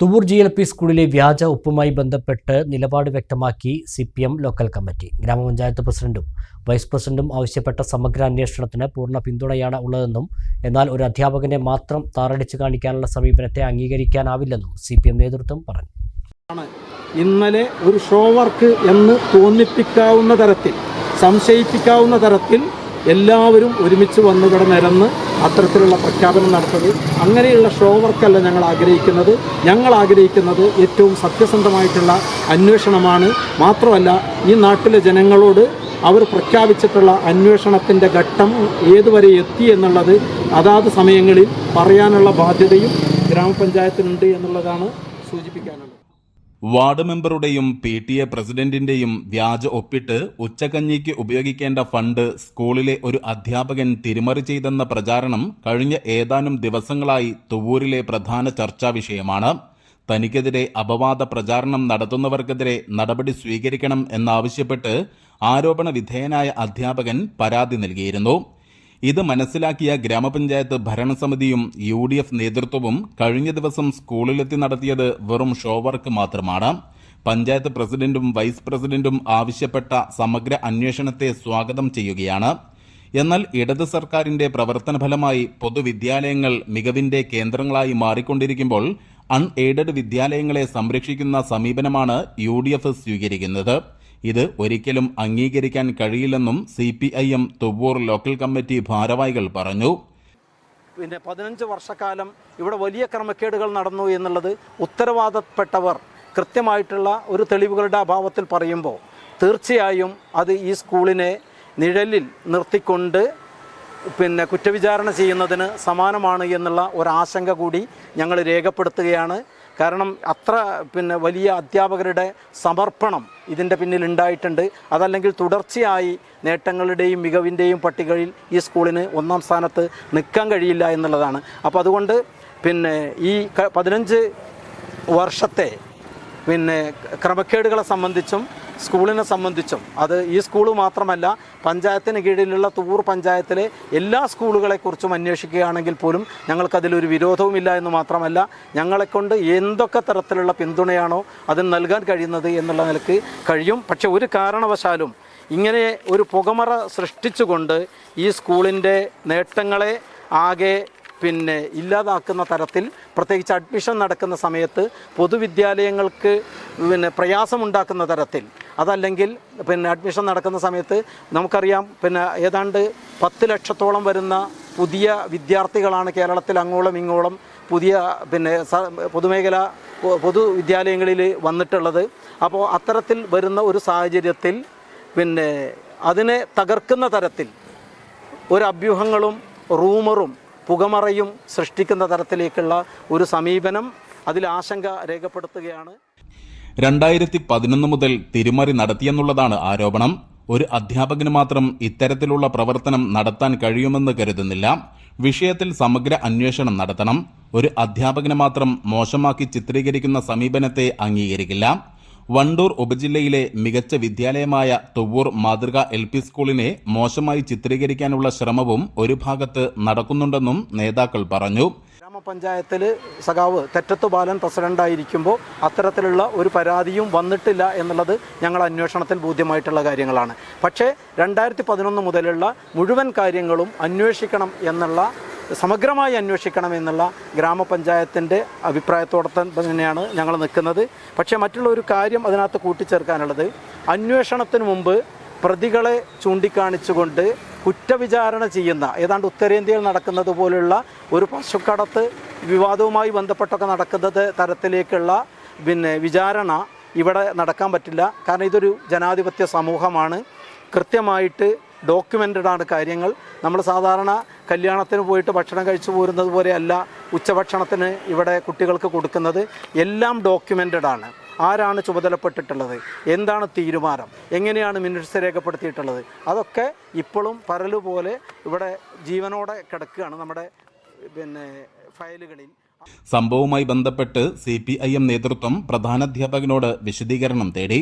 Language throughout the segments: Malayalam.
തുവൂർ ജി എൽ പി സ്കൂളിലെ വ്യാജ ഒപ്പുമായി ബന്ധപ്പെട്ട് നിലപാട് വ്യക്തമാക്കി C P M local committee. ഗ്രാമപഞ്ചായത്ത് പ്രസിഡന്റും വൈസ് പ്രസിഡന്റും ആവശ്യപ്പെട്ട സമഗ്ര അന്വേഷണത്തിന് പൂർണ പിന്തുണയാണ് ഉള്ളതെന്നും എന്നാൽ ഒരു അധ്യാപകനെ മാത്രം താറടിച്ചു കാണിക്കാനുള്ള സമീപനത്തെ അംഗീകരിക്കാനാവില്ലെന്നും സി പി എം നേതൃത്വം പറഞ്ഞു. ഇന്നലെ ഒരു ഷോ വർക്ക് എന്ന് തോന്നിപ്പിക്കാവുന്ന തരത്തിൽ സംശയിപ്പിക്കാവുന്ന തരത്തിൽ എല്ലാവരും ഒരുമിച്ച് വന്നു നിരന്ന് അത്തരത്തിലുള്ള പ്രഖ്യാപനം നടത്തത് അങ്ങനെയുള്ള ഷോ വർക്കല്ല ഞങ്ങൾ ആഗ്രഹിക്കുന്നത്. ഞങ്ങൾ ആഗ്രഹിക്കുന്നത് ഏറ്റവും സത്യസന്ധമായിട്ടുള്ള അന്വേഷണമാണ്. മാത്രമല്ല ഈ നാട്ടിലെ ജനങ്ങളോട് അവർ പ്രഖ്യാപിച്ചിട്ടുള്ള അന്വേഷണത്തിന്റെ ഘട്ടം ഏതുവരെ എത്തി എന്നുള്ളത് അതാത് സമയങ്ങളിൽ പറയാനുള്ള ബാധ്യതയും ഗ്രാമപഞ്ചായത്തിനുണ്ട് എന്നുള്ളതാണ് സൂചിപ്പിക്കാനുള്ളത്. വാർഡ് മെമ്പറുടെയും പി ടി എ പ്രസിഡന്റിന്റെയും വ്യാജ ഒപ്പിട്ട് ഉച്ചകഞ്ഞിക്ക് ഉപയോഗിക്കേണ്ട ഫണ്ട് സ്കൂളിലെ ഒരു അധ്യാപകൻ തിരിമറി ചെയ്തെന്ന പ്രചാരണം കഴിഞ്ഞ ഏതാനും ദിവസങ്ങളായി തുവൂരിലെ പ്രധാന ചർച്ചാ വിഷയമാണ്. തനിക്കെതിരെ അപവാദ പ്രചാരണം നടത്തുന്നവർക്കെതിരെ നടപടി സ്വീകരിക്കണം എന്നാവശ്യപ്പെട്ട് ആരോപണ വിധേയനായ അധ്യാപകൻ പരാതി നൽകിയിരുന്നു. ഇത് മനസ്സിലാക്കിയ ഗ്രാമപഞ്ചായത്ത് ഭരണസമിതിയും യു ഡി എഫ് നേതൃത്വവും കഴിഞ്ഞ ദിവസം സ്കൂളിലെത്തി നടത്തിയത് വെറും ഷോ വർക്ക് മാത്രമാണ്. പഞ്ചായത്ത് പ്രസിഡന്റും വൈസ് പ്രസിഡന്റും ആവശ്യപ്പെട്ട സമഗ്ര അന്വേഷണത്തെ സ്വാഗതം ചെയ്യുകയാണ്. എന്നാൽ ഇടത് സർക്കാരിന്റെ പ്രവർത്തന ഫലമായി പൊതുവിദ്യാലയങ്ങൾ മികവിന്റെ കേന്ദ്രങ്ങളായി മാറിക്കൊണ്ടിരിക്കുമ്പോൾ അൺ എയ്ഡഡ് വിദ്യാലയങ്ങളെ സംരക്ഷിക്കുന്ന സമീപനമാണ് യു സ്വീകരിക്കുന്നത്. ഇത് ഒരിക്കലും അംഗീകരിക്കാൻ കഴിയില്ലെന്നും C P I M Thuvvur local committee ഭാരവാഹികൾ പറഞ്ഞു. പിന്നെ പതിനഞ്ച് വർഷക്കാലം ഇവിടെ വലിയ ക്രമക്കേടുകൾ നടന്നു എന്നുള്ളത് ഉത്തരവാദപ്പെട്ടവർ കൃത്യമായിട്ടുള്ള ഒരു തെളിവുകളുടെ അഭാവത്തിൽ പറയുമ്പോൾ തീർച്ചയായും അത് ഈ സ്കൂളിനെ നിഴലിൽ നിർത്തിക്കൊണ്ട് പിന്നെ കുറ്റവിചാരണ ചെയ്യുന്നതിന് സമാനമാണ് എന്നുള്ള ഒരാശങ്ക കൂടി ഞങ്ങൾ രേഖപ്പെടുത്തുകയാണ്. കാരണം അത്ര പിന്നെ വലിയ അധ്യാപകരുടെ സമർപ്പണം ഇതിന്റെ പിന്നിൽ ഉണ്ടായിട്ടുണ്ട്. അതല്ലെങ്കിൽ തുടർച്ചയായി നേട്ടങ്ങളുടെയും മികവിന്റെയും പട്ടികയിൽ ഈ സ്കൂളിന് ഒന്നാം സ്ഥാനത്ത് നിൽക്കാൻ കഴിയില്ല എന്നുള്ളതാണ്. അപ്പോൾ അതുകൊണ്ട് പിന്നെ ഈ പതിനഞ്ച് വർഷത്തെ പിന്നെ ക്രമക്കേടുകളെ സംബന്ധിച്ചും സ്കൂളിനെ സംബന്ധിച്ചും. അത് ഈ സ്കൂൾ മാത്രമല്ല പഞ്ചായത്തിന് കീഴിലുള്ള തൂർ പഞ്ചായത്തിലെ എല്ലാ സ്കൂളുകളെക്കുറിച്ചും അന്വേഷിക്കുകയാണെങ്കിൽ പോലും ഞങ്ങൾക്കതിലൊരു വിരോധവുമില്ല എന്ന് മാത്രമല്ല ഞങ്ങളെക്കൊണ്ട് എന്തൊക്കെ തരത്തിലുള്ള പിന്തുണയാണോ അതിന് നൽകാൻ കഴിയുന്നത് എന്നുള്ള നിലയ്ക്ക് കഴിയും. പക്ഷേ ഒരു കാരണവശാലും ഇങ്ങനെ ഒരു പുകമറ സൃഷ്ടിച്ചുകൊണ്ട് ഈ സ്കൂളിന്റെ നേട്ടങ്ങളെ ആകെ പിന്നെ ഇല്ലാതാക്കുന്ന തരത്തിൽ പ്രത്യേകിച്ച് അഡ്മിഷൻ നടക്കുന്ന സമയത്ത് പൊതുവിദ്യാലയങ്ങൾക്ക് പിന്നെ പ്രയാസമുണ്ടാക്കുന്ന തരത്തിൽ അതല്ലെങ്കിൽ പിന്നെ അഡ്മിഷൻ നടക്കുന്ന സമയത്ത് നമുക്കറിയാം പിന്നെ ഏതാണ്ട് പത്ത് ലക്ഷത്തോളം വരുന്ന പുതിയ വിദ്യാർത്ഥികളാണ് കേരളത്തിൽ അങ്ങോളം ഇങ്ങോളം പുതിയ പിന്നെ പൊതുമേഖല പൊതുവിദ്യാലയങ്ങളിൽ വന്നിട്ടുള്ളത്. അപ്പോൾ അത്തരത്തിൽ വരുന്ന ഒരു സാഹചര്യത്തിൽ പിന്നെ അതിനെ തകർക്കുന്ന തരത്തിൽ ഒരു അഭ്യൂഹങ്ങളും റൂമറും പുകമറയും സൃഷ്ടിക്കുന്ന തരത്തിലേക്കുള്ള ഒരു സമീപനം അതിൽ ആശങ്ക രേഖപ്പെടുത്തുകയാണ്. രണ്ടായിരത്തി പതിനൊന്ന് മുതൽ തിരിമറി നടത്തിയെന്നുള്ളതാണ് ആരോപണം. ഒരു അധ്യാപകന് മാത്രം ഇത്തരത്തിലുള്ള പ്രവർത്തനം നടത്താൻ കഴിയുമെന്ന് കരുതുന്നില്ല. വിഷയത്തിൽ സമഗ്ര അന്വേഷണം നടത്തണം. ഒരു അധ്യാപകനെ മാത്രം മോശമാക്കി ചിത്രീകരിക്കുന്ന സമീപനത്തെ അംഗീകരിക്കില്ല. വണ്ടൂർ ഉപജില്ലയിലെ മികച്ച വിദ്യാലയമായ തുവ്വൂർ മാതൃക എൽ പി സ്കൂളിനെ മോശമായി ചിത്രീകരിക്കാനുള്ള ശ്രമവും ഒരു ഭാഗത്ത് നടക്കുന്നുണ്ടെന്നും നേതാക്കൾ പറഞ്ഞു. ഗ്രാമപഞ്ചായത്തിൽ സഖാവ് തെറ്റത്ത് ബാലൻ പ്രസിഡന്റായിരിക്കുമ്പോൾ അത്തരത്തിലുള്ള ഒരു പരാതിയും വന്നിട്ടില്ല എന്നുള്ളത് ഞങ്ങൾ അന്വേഷണത്തിൽ ബോധ്യമായിട്ടുള്ള കാര്യങ്ങളാണ്. പക്ഷേ രണ്ടായിരത്തി പതിനൊന്ന് മുതലുള്ള മുഴുവൻ കാര്യങ്ങളും അന്വേഷിക്കണം എന്നുള്ള സമഗ്രമായി അന്വേഷിക്കണം എന്നുള്ള ഗ്രാമപഞ്ചായത്തിന്റെ അഭിപ്രായത്തോടെ തന്നെയാണ് ഞങ്ങൾ നിൽക്കുന്നത്. പക്ഷേ മറ്റുള്ള ഒരു കാര്യം അതിനകത്ത് കൂട്ടിച്ചേർക്കാനുള്ളത് അന്വേഷണത്തിന് മുമ്പ് പ്രതികളെ ചൂണ്ടിക്കാണിച്ചുകൊണ്ട് കുറ്റവിചാരണ ചെയ്യുന്ന ഏതാണ്ട് ഉത്തരേന്ത്യയിൽ നടക്കുന്നത് പോലുള്ള ഒരു പശുക്കടത്ത് വിവാദവുമായി ബന്ധപ്പെട്ടൊക്കെ നടക്കുന്നത് തരത്തിലേക്കുള്ള പിന്നെ വിചാരണ ഇവിടെ നടക്കാൻ പറ്റില്ല. കാരണം ഇതൊരു ജനാധിപത്യ സമൂഹമാണ്. കൃത്യമായിട്ട് ഡോക്യുമെന്റഡാണ് കാര്യങ്ങൾ. നമ്മൾ സാധാരണ കല്യാണത്തിന് പോയിട്ട് ഭക്ഷണം കഴിച്ചു പോരുന്നത് പോലെയല്ല ഉച്ചഭക്ഷണത്തിന് ഇവിടെ കുട്ടികൾക്ക് കൊടുക്കുന്നത്. എല്ലാം ഡോക്യുമെന്റഡാണ് ആരാണ് ചുമതലപ്പെട്ടിട്ടുള്ളത്? എന്താണ് തീരുമാനം? എങ്ങനെയാണ് മിനിറ്റ്സ് രേഖപ്പെടുത്തിയിട്ടുള്ളത്? അതൊക്കെ ഇപ്പോഴും പരലുപോലെ ഇവിടെ ജീവനോടെ കിടക്കുകയാണ് നമ്മുടെ പിന്നെ ഫയലുകളിൽ. സംഭവവുമായി ബന്ധപ്പെട്ട് സി പി ഐ എം നേതൃത്വം പ്രധാനാധ്യാപകനോട് വിശദീകരണം തേടി.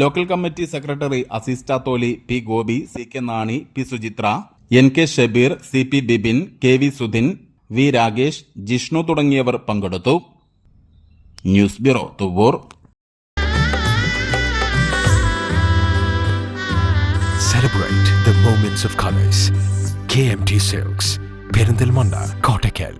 Local committee secretary Azeez Chatholi P Gopi C K Nani P Suchitra N K Shabeer C P Bibin K V Sudhin V Rakesh Jishnu തുടങ്ങിയവർ പങ്കെടുത്തു. News bureau Thuvur. Celebrate the moments of colors. KMT Silks, Perindalmanda, Kottakkal.